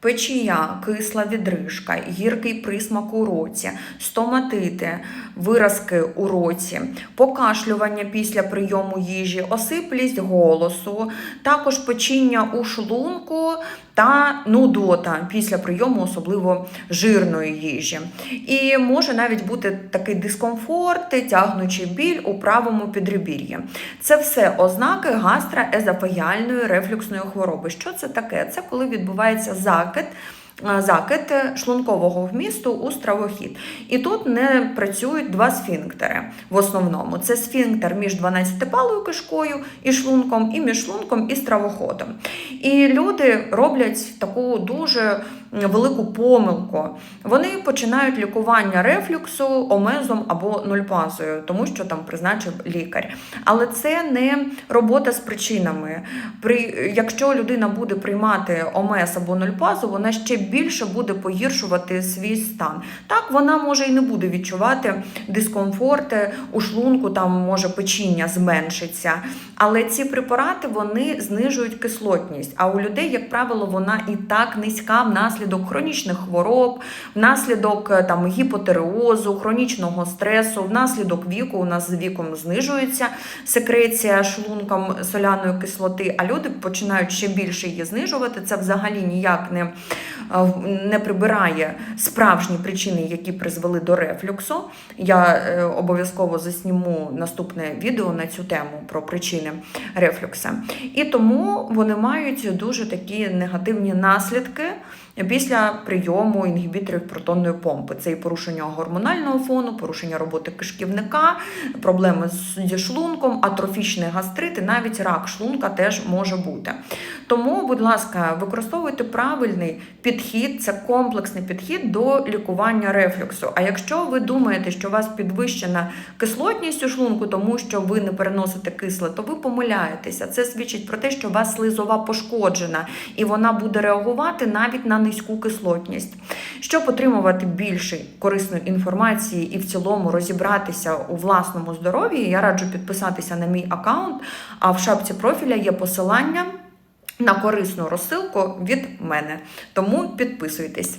печія, кисла відрижка, гіркий присмак у роті, стоматити, виразки у роті, покашлювання після прийому їжі, осиплість голосу, також печіння у шлунку та нудота після прийому особливо жирної їжі. І може навіть бути такий дискомфорт, тягнучий біль у правому підребір'ї. Це все ознаки гастроезофагіальної рефлюксної хвороби. Що це таке? Це коли відбувається закид. е, Закид шлункового вмісту у стравохід. І тут не працюють два сфінктери в основному. Це сфінктер між 12-палою кишкою і шлунком, і між шлунком і стравоходом. І люди роблять таку дуже велику помилку. Вони починають лікування рефлюксу омезом або нульпазою, тому що там призначив лікар. Але це не робота з причинами. При, якщо людина буде приймати омез або нульпазу, вона ще більше буде погіршувати свій стан. Так, вона може і не буде відчувати дискомфорти у шлунку, там може печіння зменшиться. Але ці препарати вони знижують кислотність. А у людей, як правило, вона і так низька внаслідок хронічних хвороб, внаслідок е, там гіпотереозу, хронічного стресу, внаслідок віку. У нас з віком знижується секреція шлунком соляної кислоти, а люди починають ще більше її знижувати. Це взагалі ніяк не, е, не прибирає справжні причини, які призвели до рефлюксу. Я е, обов'язково засніму наступне відео на цю тему про причини рефлюкса. І тому вони мають дуже такі негативні наслідки після прийому інгібіторів протонної помпи. Це і порушення гормонального фону, порушення роботи кишківника, проблеми зі шлунком, атрофічний гастрит і навіть рак шлунка теж може бути. Тому, будь ласка, використовуйте правильний підхід, це комплексний підхід до лікування рефлюксу. А якщо ви думаєте, що у вас підвищена кислотність у шлунку, тому що ви не переносите кисле, то ви помиляєтеся. Це свідчить про те, що у вас слизова пошкоджена, і вона буде реагувати навіть на низьку кислотність. Щоб отримувати більше корисної інформації і в цілому розібратися у власному здоров'ї, я раджу підписатися на мій аккаунт. А в шапці профіля є посилання на корисну розсилку від мене. Тому підписуйтесь.